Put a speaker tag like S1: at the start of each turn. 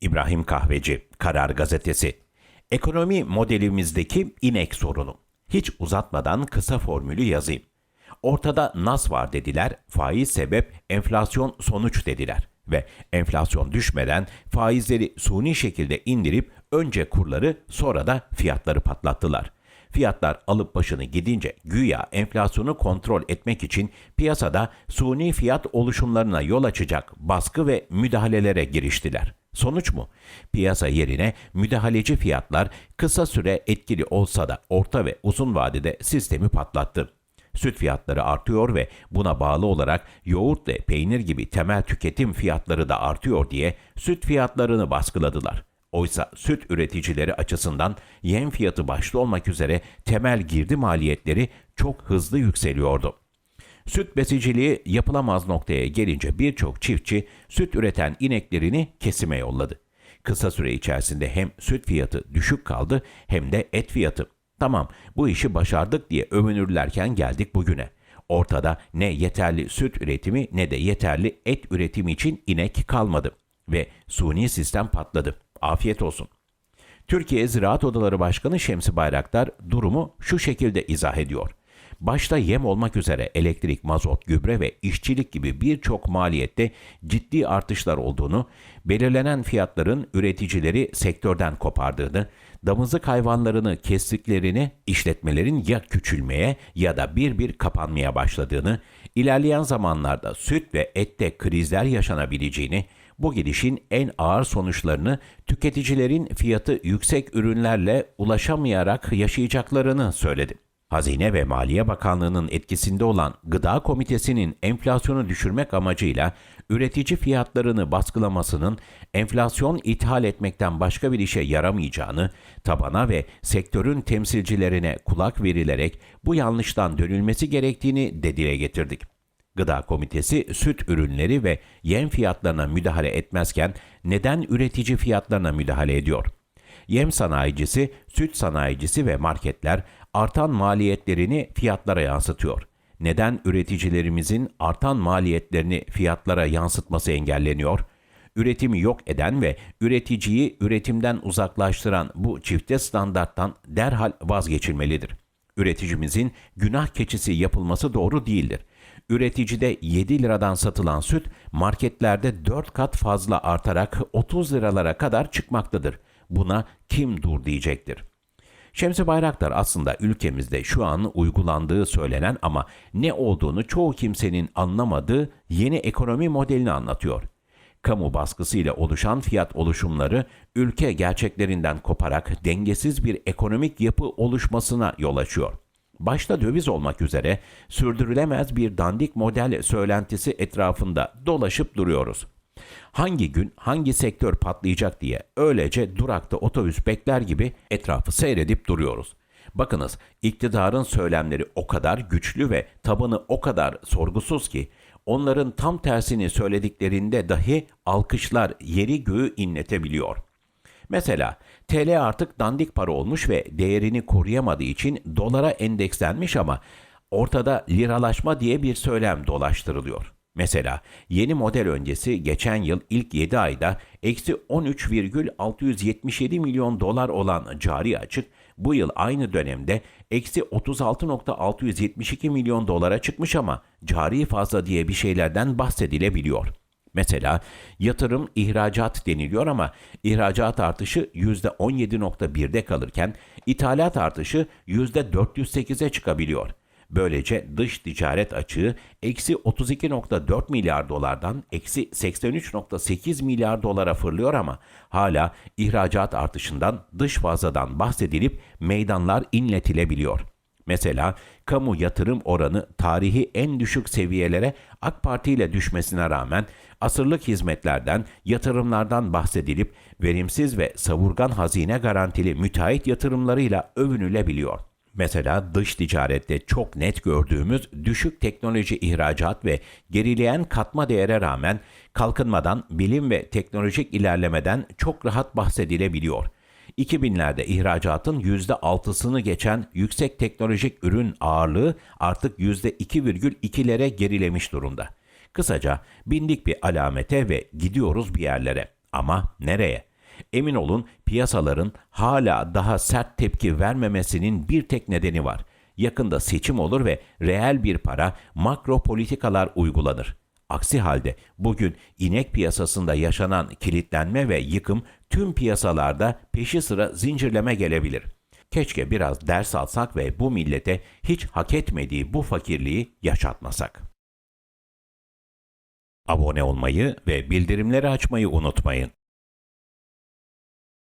S1: İbrahim Kahveci, Karar Gazetesi. Ekonomi modelimizdeki inek sorunu. Hiç uzatmadan kısa formülü yazayım. Ortada nas var dediler, faiz sebep, enflasyon sonuç dediler. Ve enflasyon düşmeden faizleri suni şekilde indirip önce kurları sonra da fiyatları patlattılar. Fiyatlar alıp başını gidince güya enflasyonu kontrol etmek için piyasada suni fiyat oluşumlarına yol açacak baskı ve müdahalelere giriştiler. Sonuç mu? Piyasa yerine müdahaleci fiyatlar kısa süre etkili olsa da orta ve uzun vadede sistemi patlattı. Süt fiyatları artıyor ve buna bağlı olarak yoğurt ve peynir gibi temel tüketim fiyatları da artıyor diye süt fiyatlarını baskıladılar. Oysa süt üreticileri açısından yem fiyatı başta olmak üzere temel girdi maliyetleri çok hızlı yükseliyordu. Süt besiciliği yapılamaz noktaya gelince birçok çiftçi süt üreten ineklerini kesime yolladı. Kısa süre içerisinde hem süt fiyatı düşük kaldı hem de et fiyatı. Tamam bu işi başardık diye övünürlerken geldik bugüne. Ortada ne yeterli süt üretimi ne de yeterli et üretimi için inek kalmadı. Ve suni sistem patladı. Afiyet olsun. Türkiye Ziraat Odaları Başkanı Şemsi Bayraktar durumu şu şekilde izah ediyor. Başta yem olmak üzere elektrik, mazot, gübre ve işçilik gibi birçok maliyette ciddi artışlar olduğunu, belirlenen fiyatların üreticileri sektörden kopardığını, damızlık hayvanlarını kestiklerini işletmelerin ya küçülmeye ya da bir bir kapanmaya başladığını, ilerleyen zamanlarda süt ve ette krizler yaşanabileceğini, bu gidişin en ağır sonuçlarını tüketicilerin fiyatı yüksek ürünlerle ulaşamayarak yaşayacaklarını söyledi. Hazine ve Maliye Bakanlığı'nın etkisinde olan Gıda Komitesi'nin enflasyonu düşürmek amacıyla üretici fiyatlarını baskılamasının enflasyon ithal etmekten başka bir işe yaramayacağını, tabana ve sektörün temsilcilerine kulak verilerek bu yanlıştan dönülmesi gerektiğini de dile getirdik. Gıda Komitesi süt ürünleri ve yem fiyatlarına müdahale etmezken neden üretici fiyatlarına müdahale ediyor? Yem sanayicisi, süt sanayicisi ve marketler artan maliyetlerini fiyatlara yansıtıyor. Neden üreticilerimizin artan maliyetlerini fiyatlara yansıtması engelleniyor? Üretimi yok eden ve üreticiyi üretimden uzaklaştıran bu çifte standarttan derhal vazgeçilmelidir. Üreticimizin günah keçisi yapılması doğru değildir. Üreticide 7 liradan satılan süt marketlerde 4 kat fazla artarak 30 liralara kadar çıkmaktadır. Buna kim dur diyecektir. Şemsi Bayraktar aslında ülkemizde şu an uygulandığı söylenen ama ne olduğunu çoğu kimsenin anlamadığı yeni ekonomi modelini anlatıyor. Kamu baskısıyla oluşan fiyat oluşumları ülke gerçeklerinden koparak dengesiz bir ekonomik yapı oluşmasına yol açıyor. Başta döviz olmak üzere sürdürülemez bir dandik model söylentisi etrafında dolaşıp duruyoruz. Hangi gün hangi sektör patlayacak diye öylece durakta otobüs bekler gibi etrafı seyredip duruyoruz. Bakınız iktidarın söylemleri o kadar güçlü ve tabanı o kadar sorgusuz ki onların tam tersini söylediklerinde dahi alkışlar yeri göğü inletebiliyor. Mesela TL artık dandik para olmuş ve değerini koruyamadığı için dolara endekslenmiş ama ortada liralaşma diye bir söylem dolaştırılıyor. Mesela yeni model öncesi geçen yıl ilk 7 ayda eksi 13,677 milyon dolar olan cari açık bu yıl aynı dönemde eksi 36.672 milyon dolara çıkmış ama cari fazla diye bir şeylerden bahsedilebiliyor. Mesela yatırım ihracat deniliyor ama ihracat artışı %17.1'de kalırken ithalat artışı %408'e çıkabiliyor. Böylece dış ticaret açığı eksi 32.4 milyar dolardan eksi 83.8 milyar dolara fırlıyor ama hala ihracat artışından dış fazladan bahsedilip meydanlar inletilebiliyor. Mesela kamu yatırım oranı tarihi en düşük seviyelere AK Parti ile düşmesine rağmen asırlık hizmetlerden, yatırımlardan bahsedilip verimsiz ve savurgan hazine garantili müteahhit yatırımlarıyla övünülebiliyor. Mesela dış ticarette çok net gördüğümüz düşük teknoloji ihracat ve gerileyen katma değere rağmen kalkınmadan, bilim ve teknolojik ilerlemeden çok rahat bahsedilebiliyor. 2000'lerde ihracatın %6'sını geçen yüksek teknolojik ürün ağırlığı artık %2,2'lere gerilemiş durumda. Kısaca bindik bir alamete ve gidiyoruz bir yerlere. Ama nereye? Emin olun piyasaların hala daha sert tepki vermemesinin bir tek nedeni var. Yakında seçim olur ve reel bir para makro politikalar uygulanır. Aksi halde bugün inek piyasasında yaşanan kilitlenme ve yıkım tüm piyasalarda peşi sıra zincirleme gelebilir. Keşke biraz ders alsak ve bu millete hiç hak etmediği bu fakirliği yaşatmasak. Abone olmayı ve bildirimleri açmayı unutmayın.